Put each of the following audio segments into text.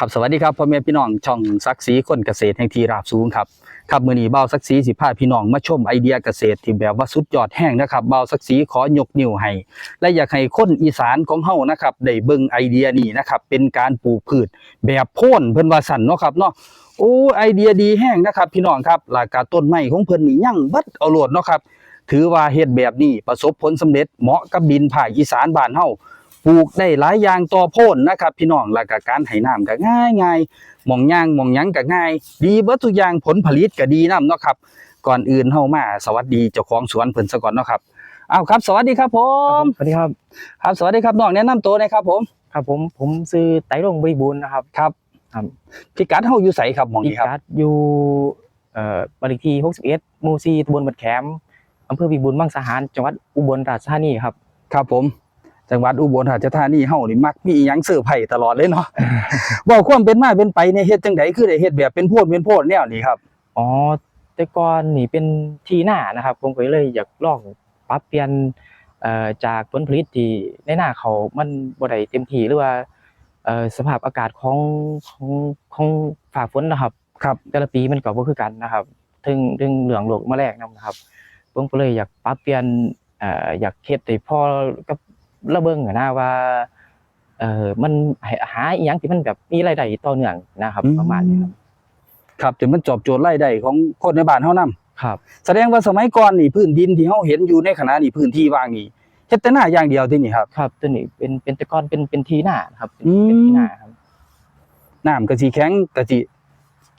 ครับสวัสดีครับพ่อแม่พี่น้องช่องซักซีคนเกษตรแห่งทีราบสูงครับครับมือนีเบาซักซีสิพาพี่น้องมาชมไอเดียเกษตรที่แบบว่าสุดยอดแห้งนะครับเบาซักซีขอยกนิ้วให้และอยากให้คนอีสานของเฮานะครับได้เบิ่งไอเดียนี้นะครับเป็นการปลูกพืชแบบโพ่นเพิ่นว่าสั่นเนาะครับเนาะโอ้ไอเดียดีแห้งนะครับพี่น้องครับแล้วก็ต้นไม้ของเพิ่นนี่ยังบิดเอาโลดเนาะครับถือว่าเฮ็ดแบบนี้ประสบผลสำเร็จเหมาะกับดินภาคอีสานบ้านเฮา ปลูกได้หลายอย่างต่อโพ่นนะครับ พี่น้องแล้วก็การให้น้ำก็ง่ายง่ายหมองย่างหมองหยังก็ง่าย ดีเบิดทุกอย่างผลผลิตก็ดีนํเนาะครับ ก่อนอื่นเฮามาสวัสดีเจ้าของสวนเพิ่นซะก่อนเนาะครับอ้าวครับ สวัสดีครับผมสวัสดีครับครับสวัสดีครับน้องแนะนำตัวหน่อยครับผมครับผมผมซื้อไตรรงค์บริบูรณ์นะครับครับครับพิกัดเฮาอยู่ไสครับหมองพินี้ครับกัดอยู่เอ่อบ้านเลขที่61หมู่4ตำบลบัดแคมอำเภอวิบูลย์มังสาหารจังหวัดอุบลราชธานีครับครับผม จังหวัดอุบลราชธานีเฮานี่มักมีอิหยังเสื้อร์ไผ่ตลอดเลยเนาะบอกความเป็นมาเป็นไปในยเฮ็ดจังไดคือได้เฮ็ดแบบเป็นโพดเป็นโพดแนวนี้ครับอ๋อแต่ก่อนนี่เป็นที่หน้านะครับ ผมก็เลยอยากลองปรับเปลี่ยนเอ่อจากผลผลิตที่ในหน้าเขามันบ่ได้เต็มที่หรือว่าเอ่อสภาพอากาศของของของฝ่าฝนนะครับครับแต่ละปีมันก็บ่คือกันนะครับถึงถึงเหลืองโลกแมลงนํนะครับผมก็เลยอยากปรับเปลี่ยนเอ่ออยากเฮ็ดให้พอกับ ระเบิงอะนะว่าเอ่อมันให้หาอีหยังที่มันแบบมีรายได้ต่อเนื่องนะครับ อืม ประมาณนี้ครับครับจนมันจอบโจทย์รายได้ของคนในบ้านเฮานํครับ แสดงว่าสมัยก่อนนี่พื้นดินที่เฮาเห็นอยู่ในขณะนี้พื้นที่ว่างนี่เฮ็ดแต่หน้าอย่างเดียวที่นี่ครับ ครับตัวนี้เป็นเป็นแต่ก่อนเป็นเป็นที่หน้านะครับเป็นอืม เป็นที่หน้าครับ น้ำก็สิแข็งก็สิ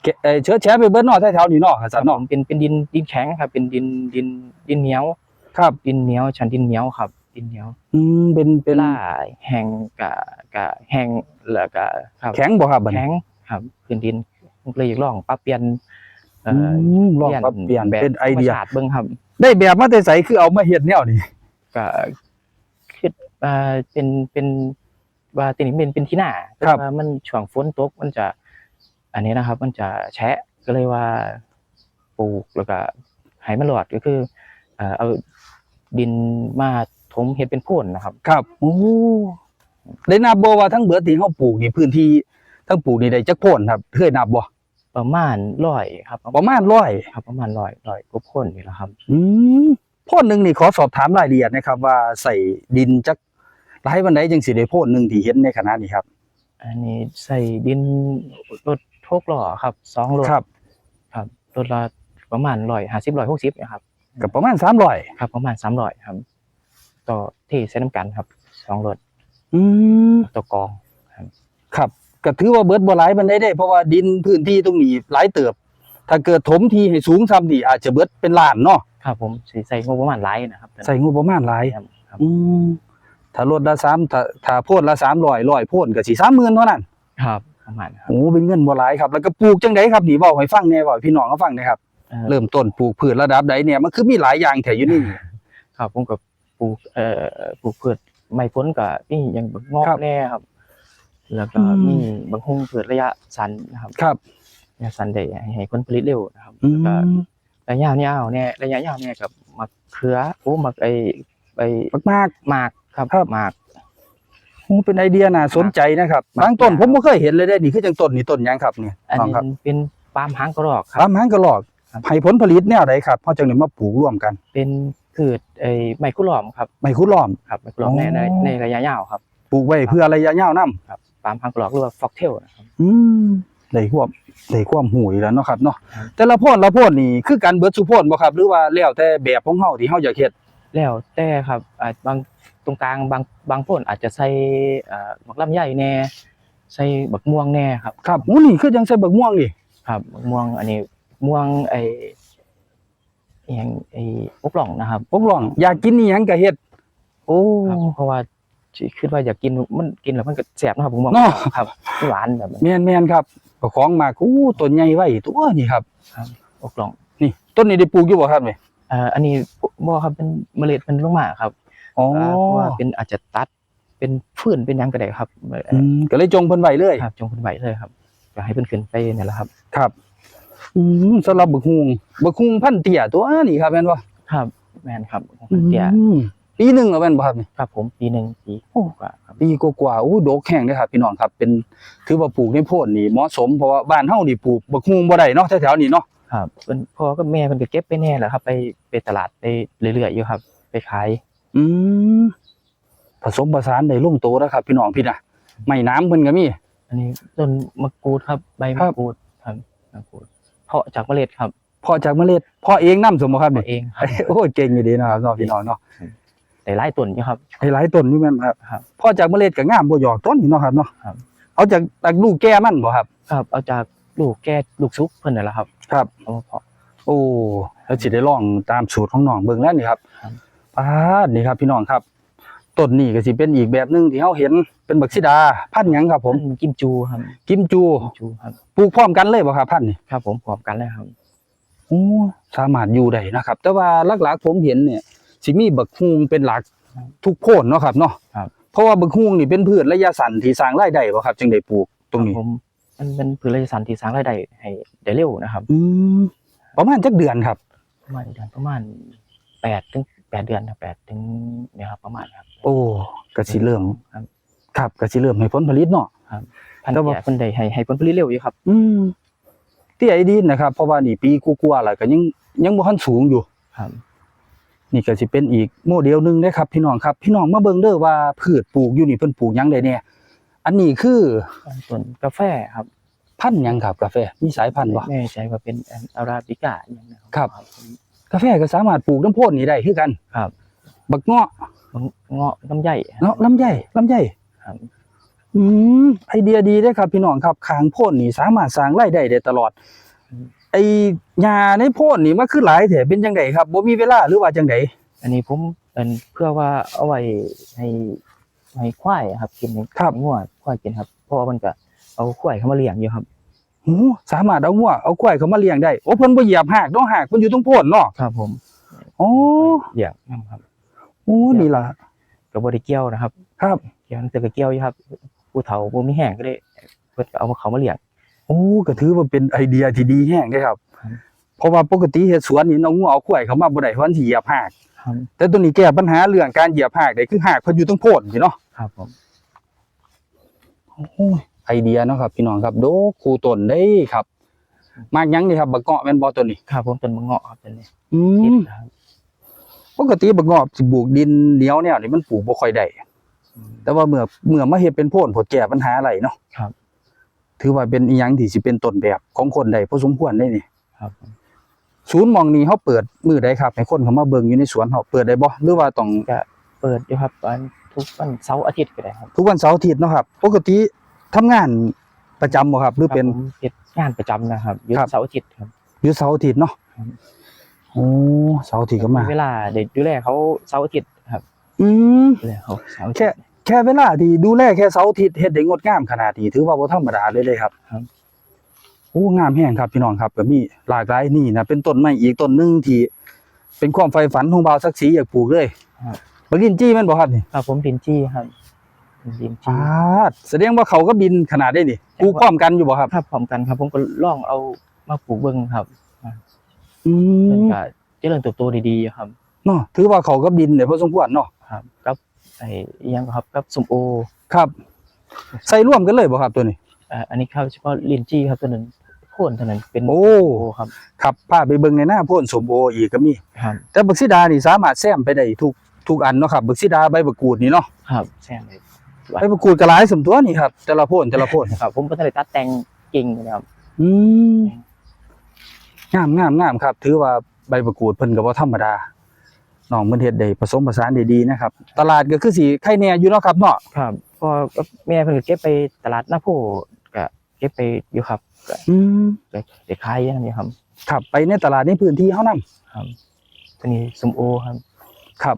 เกเอ่อเชื้อแฉะไปเบิดเนาะแถวๆนี้เนาะครับครัซั่บนผเนาะมเป็นเป็นดินดินแข็งครับ เป็นดินดินดินเหนียวครับ ดินเหนียวชั้นดินเหนียวครับ ดินเหนียว อืมเป็นเป็นล่าแห้งกะกะแห้งแล้วก็ครับแข็งบ่ครับบัดนี้แข็งครับพื้นดินผมเลยอยากลองปรับเปลี่ยนเอ่อือมลองปรับเปลี่ยนแบบเป็นไอเดีย ธรรมชาติเบิ่งครับ ได้แบบมาแต่ไสคือเอามาเฮ็ดแนวนี้ก็คิดว่าเป็นเป็นว่าตัวนี้เป็นเป็นที่หน้าแต่ว่ามันช่วงฝนตกมันจะ อันนี้นะครับ มันจะแฉะก็เลยว่าปลูกแล้วก็ให้มันหลอดก็คือเอ่อเอาดินมา ถมเฮ็ดเป็นโพ่นนะครับ ครับโอ้ได้นับบ่ว่าทั้งเบิดที่เฮาปลูกนี่พื้นที่ทั้งปลูกนี่ได้จักโพนครับเคยนับบ่ประมาณร้อยครับประมาณ100ครับ ประมาณร้อยร้อยกว่าโพ่นนี่แหละครับ อืมโพนหนึงนี่ขอสอบถามรายละเอียดนะครับ ว่าใส่ดินจักหลายวันใดจังสิได้โพนหนึงที่เห็นในขณะนี้ครับ อันนี้ใส่ดินรถโทกหล่อครับสองรถครับ ครับรถละประมาณร้อยห้าสิบร้อยหกสิบนะครับก็ประมาณ300ครับ ประมาณสามร้อยครับ ต่อที่ใช้น้ำกันครับสองรถอืมต่อกองครับก็ถือว่าเบิดบ่หลายปานใดได้ เพราะว่าดินพื้นที่ตรงนี้หลายเติบ ถ้าเกิดถมที่ให้สูงซ้ำนี่อาจจะเบิดเป็นล้านเนาะครับผมสิใส่งบประมาณหลายนะครับใส่งบประมาณหลายครับครับอืมถ้ารถละ3ถ้าถ้าโพดละ300 100โพดก็สิ30,000เท่านั้นครับประมาณครับโอ้เป็นเงินบ่หลายครับ แล้วก็ปลูกจังไดครับนี่เว้าให้ฟังแหน่เว้าให้พี่น้องเขาฟังหนะครับเอ่อเริ่มต้นปลูกพืชระดับใดเนี่ยมันคือมีหลายอย่างแถอยู่นี่ครับผมกับ ปลูกเอ่อปลูกพืชไม้พ้นกับนี่ยังบักงอกครับแน่ครับ แล้วก็อืม มีบางฮุงพืชระยะสั้นนะครับครับระยะสั้นได้ให้ให้ผลผลิตเร็วนะครับอืแล้วก็มระยะยาวเนี่ยระยะยาวเนี่ยกับมะเขือโอ้มักไอไอมาก หมากครับครับ หมาก ๆโอ้เป็นไอเดียน่าสนใจนะครับมากบางต้นผมบ่เคยเห็นเลยได้นี่คือจังต้นนี่ต้นหยังครับเนี่ยอันน้องนี้ครับเป็นปาล์มหางกระรอกคตารับมหางกระรอกครับ ให้ผลผลิตแนวใดครับเฮาจังได้มาปลูกร่วมกัน เป็น พืชไอไมโครลอมครับไม้คุดล้อมครับไมโครลอมในอ๋อในในระยะยาวครับปลูกไว้เพื่อระยะยาวนํครับปาล์มหางกระรอกหรือว่าฟอกเทลนะครับอืมได้ความได้ความหูอีกแล้วเนาะครับเนาะครับแต่ละโพนละโพนนี่คือการเบิดสุโพนบ่ครับ หรือว่าแล้วแต่แบบของเฮาที่เฮาอยากเฮ็ดแล้วแต่ครับอาจบางตรงกลางบางบางต้นอาจจะใส่เอ่อบักลำไยแน่ใส่บักม่วงแน่ครับครับโอ้นี่คือจังใส่บักม่วงนี่ครับบักม่วงอันนี้ม่วงไอ อหย่างไออบหล่องนะครับ ปกล่อง อยากกินนี่หยังก็เฮ็ด โอ้ครับเพราะว่าสิคิดว่าอยากกินมันกินแล้วมันก็แสบนะครับผมบอกเนาะครับหวานแบบนั้นแม่นแม่นครับก็ของมากอู้ต้นใหญ่ไว้ตัวนี่ครับอบหล่องนี่ ต้นนี้ได้ปลูกอยู่บ่ครับนี่เอ่ออันนี้บ่ครับเป็นเมล็ดมันลงมาครับอ๋อเอ่อเพราะว่าเป็นอาจจะตัดเป็นฟืนเป็นหยังก็ได้ครับเอ่ออืมก็เลยจงเพิ่นไว้เลย ครับจงเป็นใบเลยครับก็ให้เพิ่นขึ้นไปนี่แหละครับ ครับ อืมสำหรับบักฮุงบักฮุงพันธุ์เตี้ยตัวนี้ครับแม่นบ่ครับ แม่นครับเตี้ยอืมปีหนึงแล้วแม่นบ่ครับนี่ ครับผมปีหนึ่งปีกว่าครับ ปีกว่าๆอู้ดกแห้งเด้อครับพี่น้องครับ เป็นถือว่าปลูกในโพนนี่เหมาะสมเพราะว่าบ้านเฮานี่ปลูกบักฮุงบ่ได้เนาะแถวๆนี้เนาะ ครับเป็นพ่อกับแม่เพิ่นก็เก็บไปแน่แหละครับ ไปไปตลาดไปเรื่อยๆอยู่ครับ ไปขาย อืมผสมผสานได้ลงตัวแล้วครับ พี่น้องพี่นะไม่น้ำเพิ่นก็มี อันนี้ต้นมะกรูดครับ ใบครัมะบกรูดครับมะกรูด เพาะจากเมล็ดครับพอจากเมล็ดพอเองนํสมบ่ครับเพาะนี่เองครับโอ้ยเก่งอยู่ดีนะครับเนาะพี่น้องเนาะแต่หลายต้นอยู่ครับ ให้หลายต้นนี่แม่นครับครับพอจากเมล็ดก็งามบ่หยอกต้นนี่เนาะครับเนาะครับ เอาจากจากลูกแก้มันบ่ครับ ครับเอาจากลูกแก้ลูกซุกเพิ่นนั่นแหละครับครับ เอามาเพาะ โอ้แล้วสิได้ลองตามสูตรของน้องเบิ่งแล้วนี่ครับครับ ปาดนี่ครับพี่น้องครับ ต้นนี้ก็สิเป็นอีกแบบหนึงที่เฮาเห็นเป็นบักซิดาพันธุ์หยังครับผมพันธุ์กิมจูครับกิมจูกิมจูครับ ปลูกพร้อมกันเลยบ่ครับพันธุ์นี่ครับผมพร้อมกันเลยครับ โอ้สามารถอยู่ได้นะครับ แต่ว่าหลักๆผมเห็นเนี่ยสิมีบักฮุงเป็นหลักทุกโพนเนาะครับเนาะครับ เพราะว่าบักฮุงนี่เป็นพืชระยะสั้นที่สร้างรายได้บ่ครับ จึงได้ปลูกตรงนี้ ผมมันเป็นพืชระยะสั้นที่สร้างรายได้ให้ได้เร็วนะครับ อืมประมาณจักเดือนครับ ประมาณเดือนประมาณแปดถึง แปดเดือนครับแปดถึงเนี่ยครับประมาณครับ โอ้ก็สิเริ่มครับ ครับก็สิเริ่มให้ผลผลิตเนาะพันแต่ธุ์ว่าแก่เพิ่นได้ให้ให้ผลผลิตเร็วอยู่ครับ อืมที่ไอ้ดีนะครับเพราะว่านี่ปีกว่าๆแล้วก็ยังยังบ่ทันสูงอยู่ครับนี่ก็สิเป็นอีกโมเดลหนึงเด้ครับ พี่น้องครับ พี่น้องมาเบิ่งเด้อว่าพืชปลูกอยู่นี่เพิ่นปลูกหยังได้แน่อันนี้คือส่วนกาแฟครับ พันธุ์หยังครับกาแฟมีสายพันธุ์บ่ไม่แน่ใจว่าเป็นอาราบิก้าอย่างนะครับ กาแฟก็สามารถปลูกน้ำโพนนี่ได้คือกันครับ บักเงาะเงาะน้ำใหญ่เนาะลำไยลำไยครับ อืมไอเดียดีเด้อครับ พี่น้องครับคางโพนนี่สามารถสร้างรายได้ได้ตลอด ไอ้หญ้าในโพนนี่มันคือหลายแท้เป็นจังไดครับบ่มีเวลาหรือว่าจังไดอันนี้ผมเป็นเพื่อว่าเอาไว้ให้ให้ควายครับ กินให้ครับให้งัวควายกินครับเพราะว่ามันก็เอาควายเข้ามาเลี้ยงอยู่ครับโอ้ สามารถเอางัวเอาควายเขามาเลี้ยงได้โอ้เพิ่นบ่เหยียบหากเนาะหากมันอยู่ตรงโพนเนาะครับผมโอ้เลี้ยงนะครับโอ้นี่ล่ะก็บ่ได้เกี่ยวนะครับ ครับเกี่ยวแต่ก็เกี่ยวอยู่ครับผู้เฒ่าบ่มีแห้งก็ได้เพิ่นก็เอามาเขามาเลี้ยงโอ้ก็ถือว่าเป็นไอเดียที่ดีแฮงเด้อครับครับเพราะว่าปกติเฮ็ดสวนนี่เอางัวเอาควายเขามาบ่ได้เพราะมันสิเหยียบหากครับแต่ตัวนี้แก้ปัญหาเรื่องการเหยียบหากได้คือหากเพิ่นอยู่ตรงโพนสิเนาะครับผมโอ้ย ไอเดียเนาะครับ พี่น้องครับโดครูต้นได้ครับ มากยังนี่ครับบักเงาะแม่นบ่ตัวนี้ครับผมต้นมะเงาะครับต้นนี้อืเห็ดมนะครับปกติบักเงาะสิปลูกดินเหนียวแนวนี่มันปลูกบ่ค่อยได้แต่ว่าเมื่อเมื่อมาเฮ็ดเป็นโพนผลแก้ปัญหาอะไรเนาะครับ ถือว่าเป็นอีหยังที่สิเป็นต้นแบบของคนได้พอสมควรได้นี่ครับผมศูนย์หมองนี้เฮาเปิดมื้อใดครับให้คนเขามาเบิ่งอยู่ในสวนเฮาเปิดได้บ่หรือว่าต้องก็เปิดอยู่ครับวันทุกวันเสาร์อาทิตย์ก็ได้ครับ ทุกวันเสาร์อาทิตย์เนาะครับ ปกติ ทำงานประจำบ่ครับ หรือเป็นครับผมเฮ็ดงานประจำนะครับหยุดครับ เสาร์อาทิตย์ครับอยู่เสาร์อาทิตย์เนาะครับ โอ้เสาร์อาทิตย์ก็มา เวลาเด็กดูแลเขาเสาร์อาทิตย์ครับอืม ดูแลเขาเสาร์อาทิแค่ตย์แค่เวลาที่ดูแลแค่เสาร์อาทิตย์เฮ็ดได้งดงามขนาดนี้ถือว่าบ่ธรรมดาเลยเลยครับครับ โอ้งามแฮงครับพี่น้องครับก็มีหลากหลายนี่นะเป็นต้นไม้อีกต้นหนึงที่เป็นความใฝ่ฝันของบ่าวศักดิ์ศรีอยากปลูกเลยบักลินจี้แม่นบ่ครับนี่ครับผมดินจี้ครับ ดินอ่จี้าแสดงว่าเขาก็บินขนาดได้นี่ปลูกพร้อมกันอยู่บ่ครับครับพร้อมกันครับ ผมก็ลองเอามาปลูกเบิ่งครับอืมันมก็เจริญเติบโตดีๆครับเนาะถือว่าเขาก็บินได้พอสมควรเนาะครับกับไอ้อิหยังก็ครับกับส้มโอครับ ใส่ร่วมกันเลยบ่ครับตัวนี้เอ่ออันนี้ครับเฉพาะลินจี้ครับตัวนั้นโคนตัวนั้นเป็นโอ้โอครับครับพาไปเบิ่งในหน้าโพ่นสมโออีกก็มีครับแต่บักซิดานี่สามารถแซมไปได้ทุกทุกอันเนาะครับบักซิดาใบบักกูดนี่เนาะครับแซมเล ยใบบักกูดก็หลายสมตัวนี่ครับแต่ละโพ่นแต่ละโพ่นครับผมก็ได้ตัดแต่งกิ่งนะครับอืมงามงามงามครับ ถือว่าใบบักกูดเพิ่นก็บ่ธรรมดาน้องเพิ่นเฮ็ดได้ผสมผสานได้ดีนะครับ ตลาดก็คือสิไข่แน่อยู่เนาะครับเนาะครับพอก็แม่เพิ่นก็เก็บไปตลาดหน้าโพก็เก็บไปอยู่ครับก็อืมไปไปขายอย่างนี้ครับครับไปในตลาดในพื้นที่เฮานํครับตัวนี้ส้มโอครับ ครับ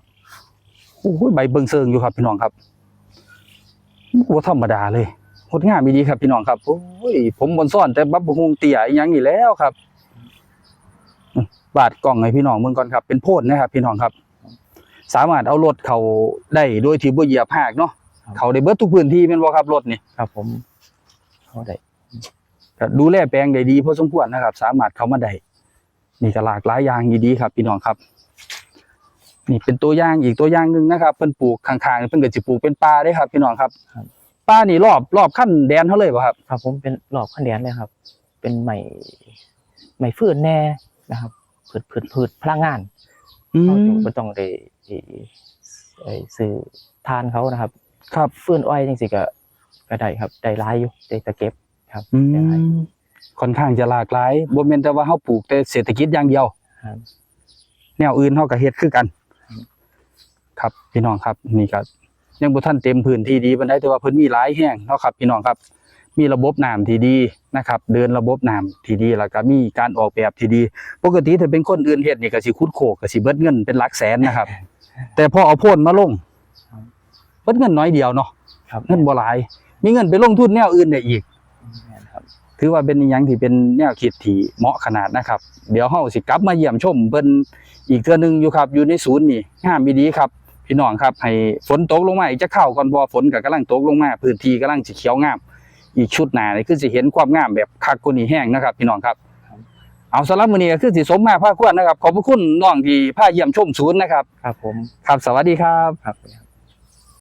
โอ้โหใบเบิ่งเซิงอยู่ครับพี่น้องครับ บ่ธรรมดาเลยงดงามอีดีครับพี่น้องครับโอ้ยผมบนซ่อนแต่บับบ่ฮงเตี้ยอีหยังนี่แล้วครับอืมบาดกล้องให้พี่น้องเบิ่งก่อนครับ เป็นโพดนะครับ พี่น้องครับ สามารถเอารถเข้าได้โดยที่บ่เหยียบหากเนาะเข้าได้เบิดทุกพื้นที่แม่นบ่ครับรถนี่ครับ ผมเขาได้ก็ดูแลแปลงได้ดีพอสมควรนะครับ สามารถเข้ามาได้นี่ก็หลากหลายอย่างดีๆครับ พี่น้องครับ นี่เป็นตัวอย่างอีกตัวอย่างหนึ่งนะครับเพิ่นปลูกข้างๆเพิ่นก็สิปลูกเป็นป่าได้ครับ พี่น้องครับครับป่านี่รอบรอบขั้นแดนเท่าเลยป่ะครับ ครับ ผมเป็นหลอกขันแดนเลยครับ เป็นใหม่ใหม่ฟืนแน่นะครับพืชพืชพืชพลังงานอืเขามก็ต้องได้ได้ได้ซื้อทานเขานะครับ ครับฟืนอ้อยจังสิก็ก็ได้ครับได้หลายอยู่ได้ตะเก็บครับอืได้หลายมค่อนข้างจะหลากหลายบ่แม่นแต่ว่าเฮาปลูกแต่เศรษฐกิจอย่างเดียวครับแนวอื่นเฮาก็เฮ็ดคือกันอืม ครับพี่น้องครับนี่ก็ยังบ่ทันเต็มพื้นที่ดีปานใดแต่ว่าเพิ่นมีหลายแห่งเนาะครับพี่น้องครับ มีระบบน้ำที่ดีนะครับ เดินระบบน้ำที่ดีแล้วก็มีการออกแบบที่ดี ปกติถ้าเป็นคนอื่นเฮ็ดนี่ก็สิคุดโคกก็สิเบิดเงินเป็นหลักแสนนะครับ แต่พอเอาโพ่นมาลงครับเบิดเงินน้อยเดียวเนาะครับเงินบ่หลาย มีเงินไปลงทุนแนวอื่นได้อีกแม่นครับถือว่าเป็นอหยังที่เป็นแนวคิดที่เหมาะขนาดนะครับ เดี๋ยวเฮาสิกลับมาเยี่ยมชมเพิ่นอีกเทื่อหนึงอยู่ครับ อยู่ในศูนย์นี่งามดีครับ พี่น้องครับให้ฝนตกลงมาอีกจะเข้าก่อนบ่ฝนก็กำลังตกลงมาพื้นที่กำลังสิเขียวงาม อีกชุดหน้านี่คือสิเห็นความงามแบบคักกว่านี้แห้งนะครับ พี่น้องครับ เอาสำหรับมื้อนี้ก็คือสิสมมาภาคควรนะครับ ขอบพระคุณน้องที่พาเยี่ยมชมศูนย์นะครับ ครับผม ครับสวัสดีครับครับ